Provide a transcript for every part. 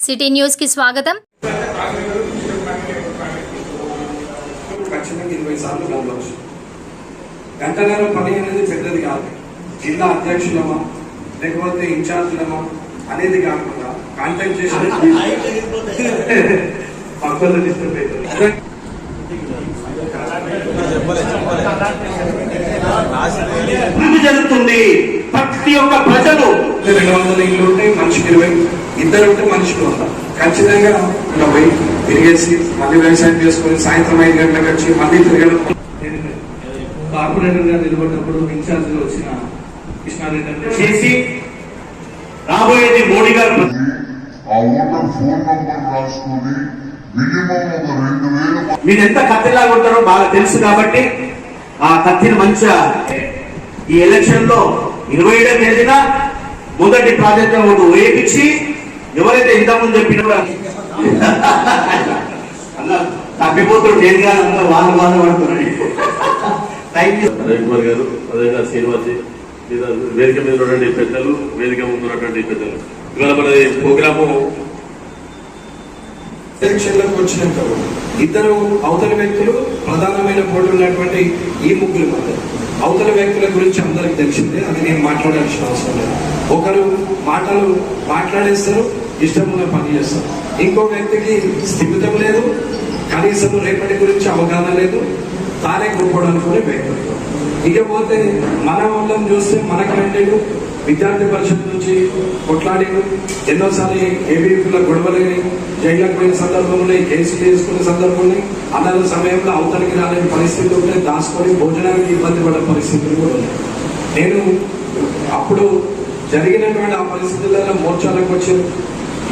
City న్యూస్కి స్వాగతం. ఖచ్చితంగా ఇరవై సార్లు కలవచ్చు గంటన్నర పని అనేది పెద్దది కాదు. జిల్లా అధ్యక్షులమా లేకపోతే ఇన్ఛార్జీలమా అనేది కాకుండా కాంటాక్ట్ చేసి పక్కన డిస్టర్బ్ అవుతుంది జరుగుతుంది ప్రతి ఒక్క ప్రజలు రెండు వందల ఇల్లు ఉంటే మనిషికి ఇరవై ఇద్దరు ఉంటే మనిషికి వంద ఖచ్చితంగా ఇలా పోయి తిరిగేసి మళ్ళీ వ్యవసాయం చేసుకొని సాయంత్రం ఐదు గంటలకు వచ్చి మళ్ళీ తిరగడం నేను కార్పొరేటర్గా నిలబడినప్పుడు ఇన్ఛార్జ్ వచ్చిన కృష్ణారెడ్డి చేసి రాబోయేది మోడీ గారు. ఆ ఓటర్ ఫోన్ నంబర్ రాసుకొని మినిమం ఒక రెండు వేల మీరు ఎంత కత్తిలా కొడతారో బాగా తెలుసు కాబట్టి ఆ కత్తిని మంచిగా ఈ ఎలక్షన్లో ఇరవై ఏడో తేదీన మొదటి ప్రాధాన్యత ఓటు వేయించి ఎవరైతే ఇంతకుముందు చెప్పిన అన్న తప్పిపోతుడు నేను కాదు అంతా వాళ్ళు బాధపడుతున్నాడు థ్యాంక్ యూ రవికుమార్ గారు అదేవిధంగా శ్రీనివాసి మీద వేదిక మీద ఉన్నటువంటి పెద్దలు వేదిక ముందు ఉన్నటువంటి పెద్దలు. ఇవాళ మన ప్రోగ్రాము ఎలక్షన్లకు వచ్చినాక ఇద్దరు అవతల వ్యక్తులు ప్రధానమైన పోటీ ఉన్నటువంటి ఈ ముగ్గురు మధ్య అవతల వ్యక్తుల గురించి అందరికి తెలిసిందే అది నేను మాట్లాడాల్సిన అవసరం లేదు. ఒకరు మాటలు మాట్లాడేస్తారు ఇష్టమున్న పని చేస్తారు ఇంకో వ్యక్తికి స్థిమితం లేదు కనీసం రేపటి గురించి అవగాహన లేదు తానే కోరుకోవడానికి అనుకునే వ్యక్తులు ఇకపోతే మన వాళ్ళని చూస్తే మన క్యాండిడేట్ విద్యార్థి పరిషత్ నుంచి కొట్లాడి ఎన్నోసార్లు ఏబీఎఫ్ల గొడవలని జైళ్ళకు పోయిన సందర్భం ఉన్నాయి కేసులు వేసుకునే సందర్భం ఉన్నాయి సమయంలో అవతలికి రాలేని పరిస్థితులు ఉంటే దాచుకొని భోజనానికి ఇబ్బంది పడే పరిస్థితులు కూడా ఉన్నాయి. నేను అప్పుడు జరిగినటువంటి ఆ పరిస్థితులలో మోర్చాలకు వచ్చి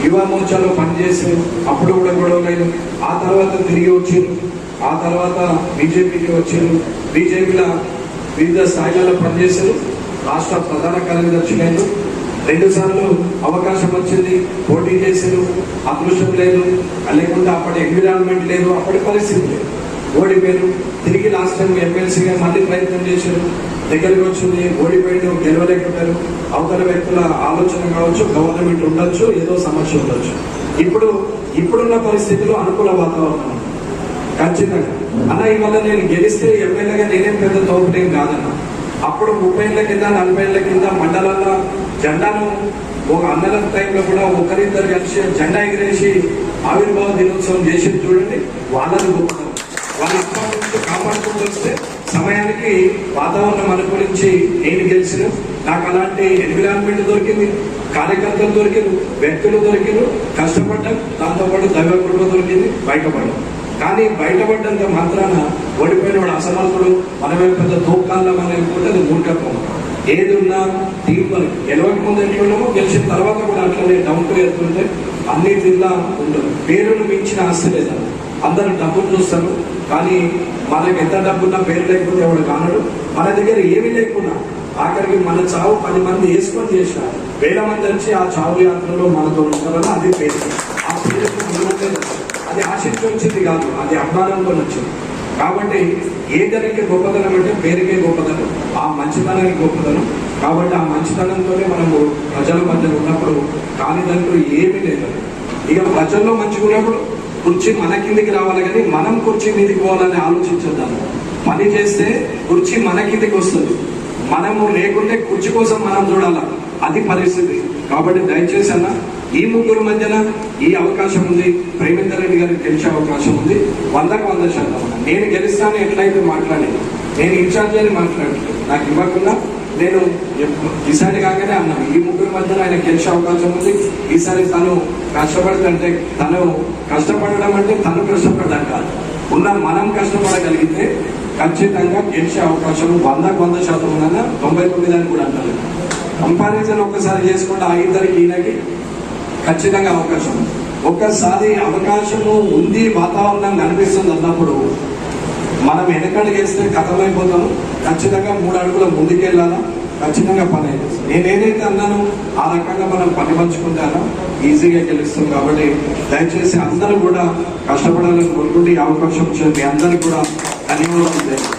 యువ మోర్చాలో పనిచేసి అప్పుడు కూడా గొడవలేదు ఆ తర్వాత తిరిగి వచ్చారు ఆ తర్వాత బీజేపీకి వచ్చారు బీజేపీలో వివిధ స్థాయిలలో పనిచేశారు. రాష్ట్ర ప్రధాన కార్యదర్శులైన రెండు సార్లు అవకాశం వచ్చింది పోటీ చేశారు. అదృష్టం లేదు. లేకుంటే అప్పటి ఎన్విరాన్మెంట్ లేదు. అప్పటి పరిస్థితి లేదు. ఓడిపోయారు. తిరిగి లాస్ట్ టైం ఎమ్మెల్సీగా మళ్ళీ ప్రయత్నం చేశారు. దగ్గరికి వచ్చింది ఓడిపోయారు గెలవలేకపోయారు. అవతల వ్యక్తుల ఆలోచన కావచ్చు గవర్నమెంట్ ఉండొచ్చు ఏదో సమస్య ఉండొచ్చు. ఇప్పుడు ఇప్పుడున్న పరిస్థితిలో అనుకూల వాతావరణం. ఖచ్చితంగా. అన్న ఇవాళ నేను గెలిస్తే ఎమ్మెల్యేగా నేనేం పెద్ద తోపుటేం కాదన్న. అప్పుడు ముప్పై ఏళ్ళ కింద నలభై ఏళ్ళ కింద మండలాల్లో జెండాను ఒక అన్నల టైంలో కూడా ఒకరిద్దరు కలిసి జెండా ఎగిరేసి ఆవిర్భావ దినోత్సవం చేసి చూడండి. వాళ్ళని గొప్ప వాళ్ళ అప్పటి కాపాడుకుంటూ వస్తే సమయానికి వాతావరణం అనుకూలించి నేను గెలిచిన. నాకు అలాంటి ఎన్విరాన్మెంట్ దొరికింది. కార్యకర్తలు దొరికిరు వ్యక్తులు దొరికిరు. కష్టపడ్డం దాంతోపాటు దైవ కృప దొరికింది బయటపడ్డాం. కానీ బయటపడ్డంత మాత్రాన ఓడిపోయిన వాడు అసమర్థుడు మనమే పెద్ద తోకాల్లో మనం అనుకుంటే అది మూర్ఖత్వం ఏది ఉన్నా టీం గెలవక ముందు ఎట్లున్నామో గెలిచిన తర్వాత కూడా అట్లనే డౌన్ టు ఎత్తుంటే అన్ని జిల్లా ఉండదు. పేరును మించిన ఆస్తి లేదా? అందరూ డబ్బులు చూస్తారు. కానీ మనకి ఎంత డబ్బున్నా పేరు లేకపోతే ఎవడు కానడు. మన దగ్గర ఏమీ లేకున్నా ఆఖరికి మన చావు పది మంది వేసుకొని చేసిన వేల మంది వచ్చి ఆ చావు యాత్రలో మనతో ఉంటారని అది పేరు. ఆ పేరుకు అది ఆశించి వచ్చింది కాదు. అది అభిమానంతో వచ్చింది. కాబట్టి ఏదరికి గొప్పతనం అంటే పేరుకే గొప్పతనం. ఆ మంచితనానికి గొప్పతనం. కాబట్టి ఆ మంచితనంతోనే మనము ప్రజల మధ్య ఉన్నప్పుడు కానిదంటూ ఏమీ లేదు. ఇక ప్రజల్లో మంచిగా ఉన్నప్పుడు కుర్చీ మన కిందికి రావాలి కానీ మనం కుర్చీ మీదకి పోవాలని ఆలోచించద్దాం పని చేస్తే కుర్చీ మన కిందికి వస్తుంది. మనము లేకుంటే కుర్చీ కోసం మనం చూడాల? అది పరిస్థితి. కాబట్టి దయచేసి అన్న ఈ ముగ్గురు మధ్యన ఈ అవకాశం ఉంది. ప్రేమేందర్ రెడ్డి గారికి గెలిచే అవకాశం ఉంది. వందకు వంద శాతం. నేను గెలుస్తాను ఎట్లయితే మాట్లాడలేదు నేను ఇన్ఛార్జ్ అని మాట్లాడలేదు నాకు ఇవ్వకుండా నేను ఈసారి కాగానే అన్నాను ఈ ముగ్గురు మధ్యన ఆయన గెలిచే అవకాశం ఉంది. ఈసారి తను కష్టపడుతుంటే తను కష్టపడడం అంటే తను కష్టపడడం కాదు. ఉన్న మనం కష్టపడగలిగితే ఖచ్చితంగా గెలిచే అవకాశం వందకు వంద శాతం ఉందన్న తొంభై తొమ్మిది అని కూడా అంటారు. కంపారిజన్ ఒక్కసారి చేసుకుంటే ఆ ఇద్దరికి ఈయనకి ఖచ్చితంగా అవకాశం ఉంది. ఒక్కసారి అవకాశము ఉంది వాతావరణం కనిపిస్తుంది అన్నప్పుడు మనం వెనకడుగేస్తే కథమైపోతాము. ఖచ్చితంగా మూడు అడుగుల ముందుకెళ్ళాలా? ఖచ్చితంగా పని అయింది. నేను ఏదైతే అన్నానో ఆ రకంగా మనం పని పంచుకుంటానో ఈజీగా గెలుస్తాం కాబట్టి దయచేసి అందరూ కూడా కష్టపడాలని కోరుకుంటే ఈ అవకాశం ఇచ్చిన మీ అందరికీ కూడా ధన్యవాదాలు.